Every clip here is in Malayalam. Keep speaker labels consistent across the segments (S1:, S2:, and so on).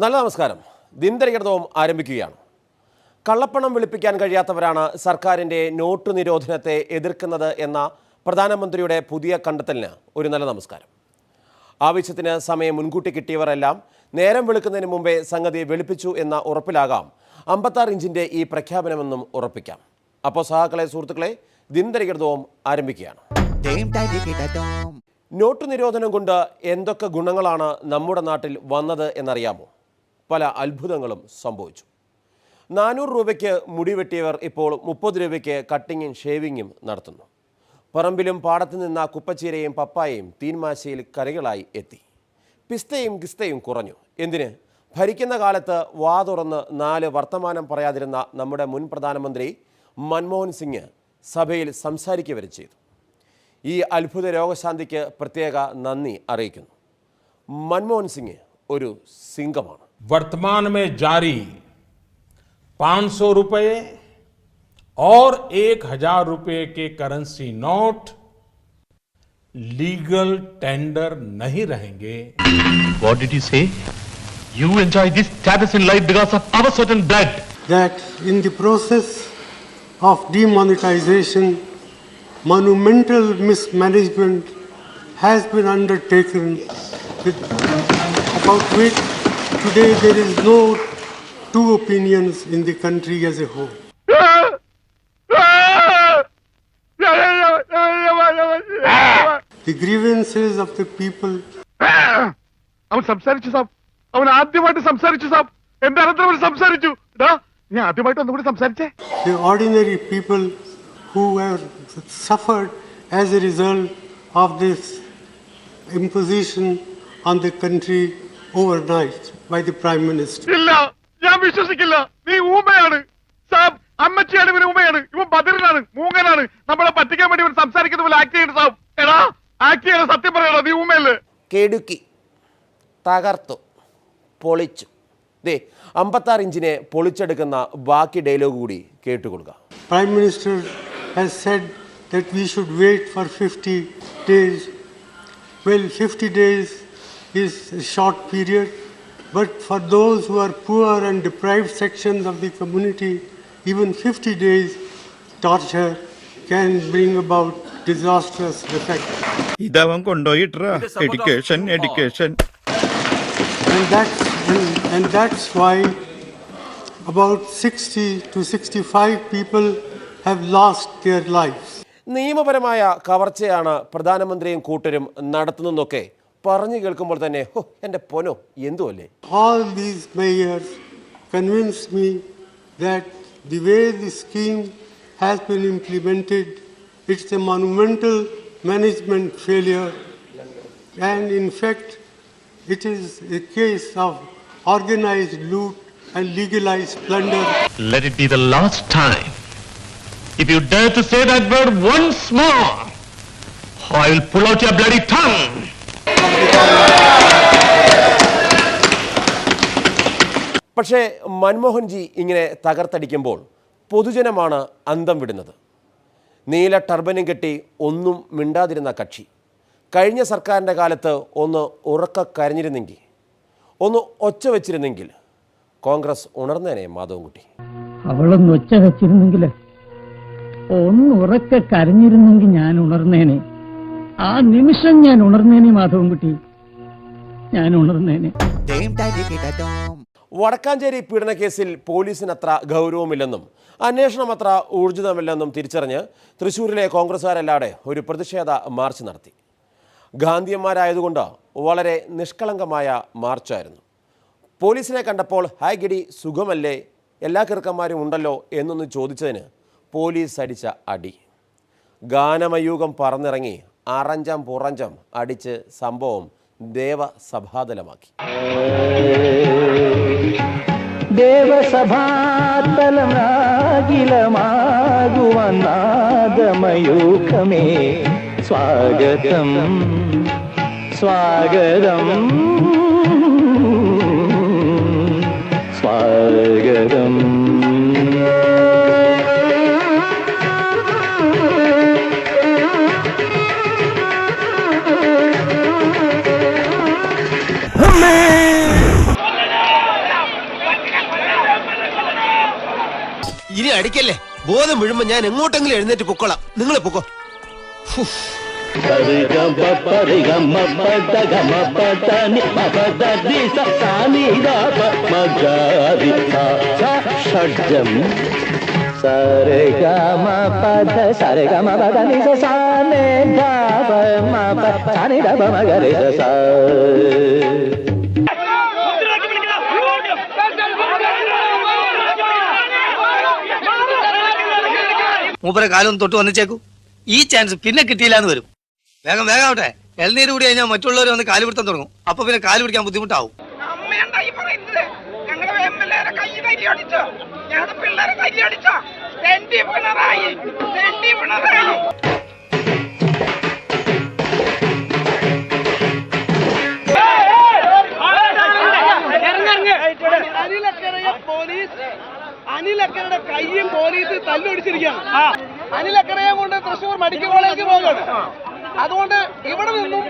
S1: നല്ല നമസ്കാരം. ദിനദരികടവും ആരംഭിക്കുകയാണ്. കള്ളപ്പണം വെളുപ്പിക്കാൻ കഴിയാത്തവരാണ് സർക്കാരിന്റെ നോട്ട് നിരോധനത്തെ എതിർക്കുന്നത് എന്ന പ്രധാനമന്ത്രിയുടെ പുതിയ കണ്ടെത്തലിന് ഒരു നല്ല നമസ്കാരം. ആവശ്യത്തിന് സമയം മുൻകൂട്ടി കിട്ടിയവരെല്ലാം നേരം വെളുക്കുന്നതിന് മുമ്പേ സംഗതി വെളുപ്പിച്ചു എന്ന ഉറപ്പിലാകാം അമ്പത്താറ് ഇഞ്ചിന്റെ ഈ പ്രഖ്യാപനമെന്നും ഉറപ്പിക്കാം. അപ്പോൾ സഹാക്കളെ സുഹൃത്തുക്കളെ ദിനദരികടവും ആരംഭിക്കുകയാണ്. നോട്ട് നിരോധനം കൊണ്ട് എന്തൊക്കെ ഗുണങ്ങളാണ് നമ്മുടെ നാട്ടിൽ വന്നത് എന്നറിയാമോ? പല അത്ഭുതങ്ങളും സംഭവിച്ചു. നാനൂറ് രൂപയ്ക്ക് മുടി വെട്ടിയവർ ഇപ്പോൾ മുപ്പത് രൂപയ്ക്ക് കട്ടിങ്ങും ഷേവിങ്ങും നടത്തുന്നു. പറമ്പിലും പാടത്ത് നിന്ന കുപ്പച്ചീരയും പപ്പായയും തീൻമാശയിൽ കറികളായി എത്തി. പിസ്തയും ഗിസ്തയും കുറഞ്ഞു. എന്തിന്? ഭരിക്കുന്ന കാലത്ത് വാ തുറന്ന് നാല് വർത്തമാനം പറയാതിരുന്ന നമ്മുടെ മുൻ പ്രധാനമന്ത്രി മൻമോഹൻ സിംഗ് സഭയിൽ സംസാരിക്കുക ചെയ്തു. ഈ അത്ഭുത രോഗശാന്തിക്ക് പ്രത്യേക നന്ദി അറിയിക്കുന്നു. മൻമോഹൻ സിംഗ് ഒരു സിംഗമാണ്.
S2: വർത്തമാനമേ ജാരി पाँच सौ रुपये और एक हज़ार रुपये के करेंसी नोट लीगल टेंडर नहीं रहेंगे।
S3: So you enjoy this status in life because of our certain date
S4: that in the process of demonetisation monumental mismanagement has been undertaken about which today there is no two opinions in the country as a whole. The grievances of the people
S3: അവൻ സംസാരിച്ചു സാബ് അവൻ ആദ്യമായിട്ട് സംസാരിച്ചു സാബ് എന്റെ അനന്തരം അവൻ സംസാരിച്ചു ഡാ ഞാൻ ആദ്യമായിട്ട് ഒന്നും കൂടി സംസാരിച്ചേ
S4: the ordinary people who have suffered as a result of this imposition on the country overnight by the Prime Minister.
S3: ഇല്ല ഞാൻ വിശ്വസിക്കില്ല. നീ ഊമയാണ്. സാബ് അമ്മച്ചിയാണ് ഇവന് ഊമയാണ്. ഇവൻ ബദറിനാണ് മൂങ്ങനാണ്. നമ്മളെ പറ്റിക്കാൻ വേണ്ടി ഇവൻ സംസാരിക്കുന്ന പോലെ ആക്ട് ചെയ്യണം സാബ്. എടാ ആക്ട് ചെയ്യണം സത്യം പറയണോ നീ ഊമയല്ലേ?
S1: കെടുക്കി തകർത്തു പൊളിച്ചു. ദേ അമ്പത്താറ് ഇഞ്ചിനെ പൊളിച്ചെടുക്കുന്ന ബാക്കി ഡയലോഗ് കൂടി കേട്ടുകൊടുക്കുക
S4: prime minister has said that we should wait for 50 days. Well, 50 days is a short period, but for those who are poor and deprived sections of the community, even 50 days torture can bring about disastrous effects.
S5: ഇതവൻ കൊണ്ടുപോയിട്ടാ education education
S4: And that's, and, and that's why about 60 to 65 people have lost their lives.
S1: നിയമപരമായ കവർച്ചയാണ് പ്രധാനമന്ത്രിയും കൂട്ടരും നടത്തുന്നതെന്നൊക്കെ പറഞ്ഞു കേൾക്കുമ്പോൾ തന്നെ ഹോ എൻ്റെ പൊനോ എന്തുമല്ലേ
S4: All these mayors convinced me that the way the scheme has been implemented, it's a monumental management failure. And in fact, it is a case of organized loot and legalized plunder.
S3: Let it be the last time. If you dare to say that word once more, I will pull out your bloody tongue.
S1: പക്ഷേ മൻമോഹൻജി ഇങ്ങനെ തകർത്തടിക്കുമ്പോൾ പൊതുജനമാണ് അന്തം വിടുന്നത്. നീല ടർബനും കെട്ടി ഒന്നും മിണ്ടാതിരുന്ന കക്ഷി. കഴിഞ്ഞ സർക്കാരിന്റെ കാലത്ത് ഒന്ന് ഉറക്ക കരഞ്ഞിരുന്നെങ്കിൽ ഒന്ന് ഒച്ച വെച്ചിരുന്നെങ്കിൽ കോൺഗ്രസ് ഉണർന്നേനെ മാധവൻകുട്ടി.
S6: അവളൊന്ന് ഒച്ച വെച്ചിരുന്നെങ്കിൽ ഒന്ന് ഉറക്ക കരഞ്ഞിരുന്നെങ്കിൽ ഞാൻ ഉണർന്നേനെ. ആ നിമിഷം ഞാൻ ഉണർന്നേനെ മാധവൻകുട്ടി. ഞാൻ ഉണർന്നേനെ.
S1: വടക്കാഞ്ചേരി പീഡനക്കേസിൽ പോലീസിന് അത്ര ഗൗരവമില്ലെന്നും അന്വേഷണം അത്ര ഊർജിതമില്ലെന്നും തിരിച്ചറിഞ്ഞ് തൃശ്ശൂരിലെ കോൺഗ്രസ്സുകാരല്ലാതെ ഒരു പ്രതിഷേധ മാർച്ച് നടത്തി. ഗാന്ധിയന്മാരായതുകൊണ്ട് വളരെ നിഷ്കളങ്കമായ മാർച്ചായിരുന്നു. പോലീസിനെ കണ്ടപ്പോൾ ഹായ് ഗിഡി സുഖമല്ലേ? എല്ലാ കിറുക്കന്മാരും ഉണ്ടല്ലോ? എന്നൊന്ന് ചോദിച്ചതിന് പോലീസ് അടിച്ച അടി. ഗാനമയൂകം പറന്നിറങ്ങി അറഞ്ചം പുറഞ്ചം അടിച്ച് സംഭവം ദേവസഭാതലമാക്കി.
S7: ദേവസഭാതലം നാഗിലമാകുവന്നാദമയൂഖമേ സ്വാഗതം സ്വാഗതം. സ്വാഗതം.
S8: ഇനി അടിക്കല്ലേ? ബോധം വീഴുമ്പോ ഞാൻ എങ്ങോട്ടെങ്കിലും എഴുന്നേറ്റ് പൊക്കോളാം. നിങ്ങൾ പൊക്കോ.
S7: ഷഡ്ജം. സരെ ഗമ പദ സരെ ഗമ പദ നി സ സ നെ ഗ പ മ പ സ നി ദ പ മ ഗ രെ സ.
S8: മൂപ്പരെ കാലം തൊട്ട് വന്നിച്ചേക്കൂ. ഈ ചാൻസ് പിന്നെ കിട്ടിയില്ലാന്ന് വരും. വേഗം വേഗം ആവട്ടെ എൽനീര് കൂടി കഴിഞ്ഞാൽ മറ്റുള്ളവർ വന്ന് കാൽ പിടുത്തം തുടങ്ങും. അപ്പൊ പിന്നെ കാൽ പിടിക്കാൻ ബുദ്ധിമുട്ടാവും.
S9: പിള്ളേരെ കൈ അടിച്ചോ? പിണറായി പിണറായി. അനിലക്കരയെ കൊണ്ട് തൃശൂർ മെഡിക്കൽ കോളേജിൽ പോകുകയാണ് അതുകൊണ്ട് ഇവിടെ നിന്നും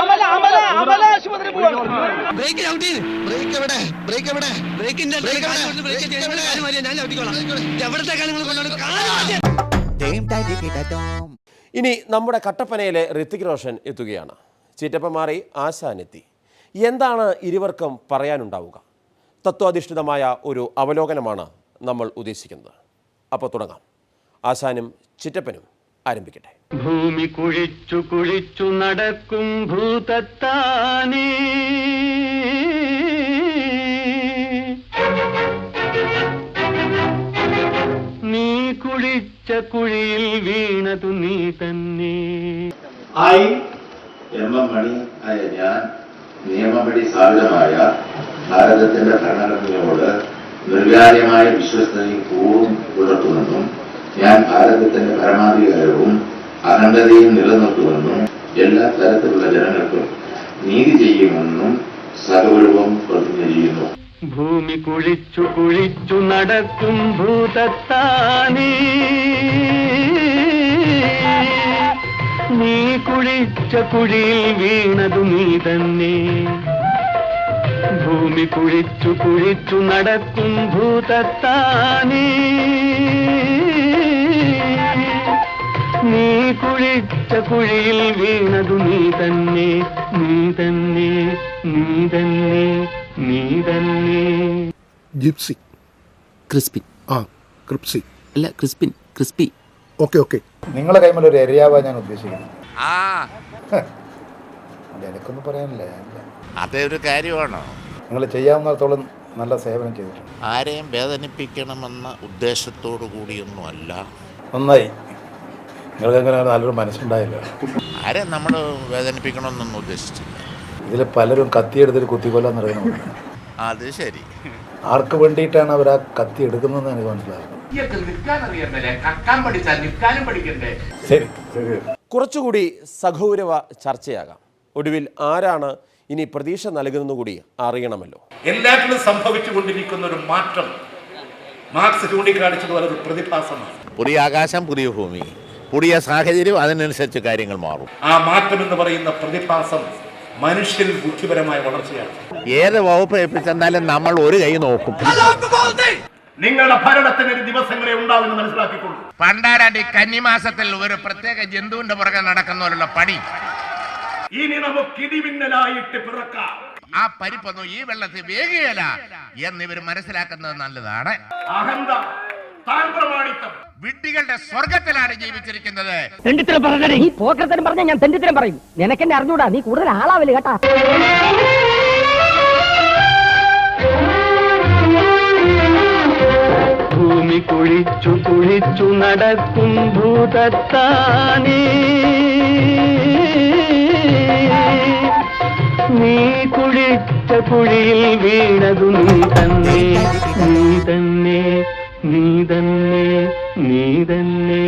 S9: അമല അമല അമല ആശുപത്രി പോവാണ്
S8: ബ്രേക്ക് ബ്രേക്ക് എവിടെ? ബ്രേക്ക് എവിടെ? ബ്രേക്കിന്റെ എവിടത്തെ കാര്യങ്ങൾ
S1: ഇനി നമ്മുടെ കട്ടപ്പനയിലെ ഋത്തിക് റോഷൻ എത്തുകയാണ്. ചീറ്റപ്പ മാറി ആശാനെത്തി എന്താണ് ഇരുവർക്കും പറയാനുണ്ടാവുക? തത്വാധിഷ്ഠിതമായ ഒരു അവലോകനമാണ് നമ്മൾ ഉദ്ദേശിക്കുന്നത്. അപ്പോൾ തുടങ്ങാം. ആശാനും ചിറ്റപ്പനും ആരംഭിക്കട്ടെ.
S7: ഭൂമി കുഴിച്ചു കുഴിച്ചു നടക്കും ഭൂതത്താനേ. നീ കുഴിച്ച കുഴിയിൽ വീണതു നീ തന്നെ.
S10: ഐ എം എം മണി ആയ ഞാൻ നിയമപടി സ്ഥാപിതമായ ഭാരതത്തിന്റെ ഭരണഘടനയോട് നിർവ്യാജമായ വിശ്വസ്തയും കൂറും പുലർത്തുമെന്നും ഞാൻ ഭാരതത്തിന്റെ പരമാധികാരവും അഖണ്ഡതയും നിലനിർത്തുമെന്നും എല്ലാ തരത്തിലുള്ള ജനങ്ങൾക്കും നീതി ചെയ്യുമെന്നും സകലവും പ്രതിജ്ഞ ചെയ്യുന്നു.
S7: ഭൂമി കുഴിച്ചു കുഴിച്ചു നടക്കും ഭൂതത്താനീ നീ കുഴിച്ച കുഴിയിൽ വീണതു നീ തന്നെ. ഭൂമി കുഴിച്ചു കുഴിച്ചു നടക്കും ഭൂതത്താനേ. നീ കുഴിച്ച കുഴിയിൽ വീണതു നീ തന്നെ നീ തന്നെ നീ തന്നെ നീ തന്നെ.
S11: ജിപ്സി
S8: ക്രിസ്പി
S11: ആ ക്രിപ്സി.
S8: അല്ല ക്രിസ്പിൻ ക്രിസ്പി.
S11: Okay okay.
S10: നിങ്ങളെ കൈമൽ ഒരു എറിയാവാ ഞാൻ ഉദ്ദേശിക്കുന്നു
S3: ആ.
S10: എനിക്കൊന്നും പറയാനില്ല
S3: അതൊരു കാര്യമാണോ?
S10: നിങ്ങൾ ചെയ്യാവുന്നിടത്തോളം നല്ല സേവനം ചെയ്തിട്ടുണ്ട്.
S3: ആരെയും വേദനിപ്പിക്കണമെന്ന ഉദ്ദേശത്തോടു കൂടിയൊന്നുമല്ല.
S10: നന്നായി. നിങ്ങൾക്ക് അങ്ങനെ നല്ലൊരു മനസ്സുണ്ടായില്ല.
S3: ആരെ നമ്മൾ വേദനിപ്പിക്കണമെന്നൊന്നും ഉദ്ദേശിച്ചില്ല.
S10: ഇതിൽ പലരും കത്തിയെടുത്തൊരു കുത്തിക്കൊല്ലാൻ നടക്കുന്നുണ്ട്
S3: അത് ശരി.
S10: ആർക്ക് വേണ്ടിയിട്ടാണ് അവർ ആ കത്തി എടുക്കുന്നതെന്ന് എനിക്ക് മനസ്സിലാകുന്നത് ശരി ശരി.
S1: കുറച്ചുകൂടി സഗൗരവ ചർച്ചയാകാം. ഒടുവിൽ ആരാണ് ഇനി പ്രതീക്ഷ നൽകുന്നതുകൂടി അറിയണമല്ലോ.
S2: എല്ലാത്തിനും സംഭവിച്ചുകൊണ്ടിരിക്കുന്ന ഒരു മാറ്റം മാർക്സ് ചൂണ്ടിക്കാണിച്ചതുപോലെ ഒരു പ്രതിഭാസമാണ്.
S3: പുതിയ ആകാശം പുതിയ ഭൂമി. പുതിയ സാഹചര്യം അതിനനുസരിച്ച് കാര്യങ്ങൾ മാറും.
S2: ആ മാറ്റം എന്ന് പറയുന്ന പ്രതിഭാസം മനുഷ്യൻ ബുദ്ധിപരമായ വളർച്ചയാണ്.
S3: ഏത് വകുപ്പ് ഏൽപ്പിച്ചെന്നാലും നമ്മൾ ഒരു കൈ നോക്കും.
S2: നിങ്ങളുടെ ഭരണത്തിന് ഒരു ദിവസങ്ങളെ ഉണ്ടാവുമെന്ന് മനസ്സിലാക്കിക്കൊള്ളു.
S3: പണ്ടാരാണ്ട് കന്നിമാസത്തിൽ ഒരു പ്രത്യേക ജന്തുവിന്റെ പുറകെ നടക്കുന്നവരുള്ള പണി
S2: ഇനി നമുക്ക് ഇടിമിന്നലായിട്ട് പിറക്കാം.
S3: ആ പരിപ്പൊന്നും ഈ വെള്ളത്തിൽ വേഗയല്ല എന്നിവർ മനസ്സിലാക്കുന്നത് നല്ലതാണ്.
S2: അഹന്ത താൻ പ്രമാണിത്തം.
S3: വിഡ്ഢികളുടെ സ്വർഗത്തിലാണ് ജീവിച്ചിരിക്കുന്നത്.
S6: തെണ്ടിത്തരം പറഞ്ഞത് നീ പോക്കരത്തരം പറഞ്ഞ ഞാൻ തെണ്ടിത്തരം പറയും. നിനക്കെന്നെ അറിഞ്ഞൂടാ നീ കൂടുതൽ ആളാവില്ല കേട്ടാ.
S7: ഭൂമി കുഴിച്ചു കുഴിച്ചു നടക്കും ഭൂതത്താനേ. നീ കുഴിച്ച കുഴിയിൽ വീണതു നീ തന്നെ നീ തന്നെ നീ തന്നെ. നീ തന്നെ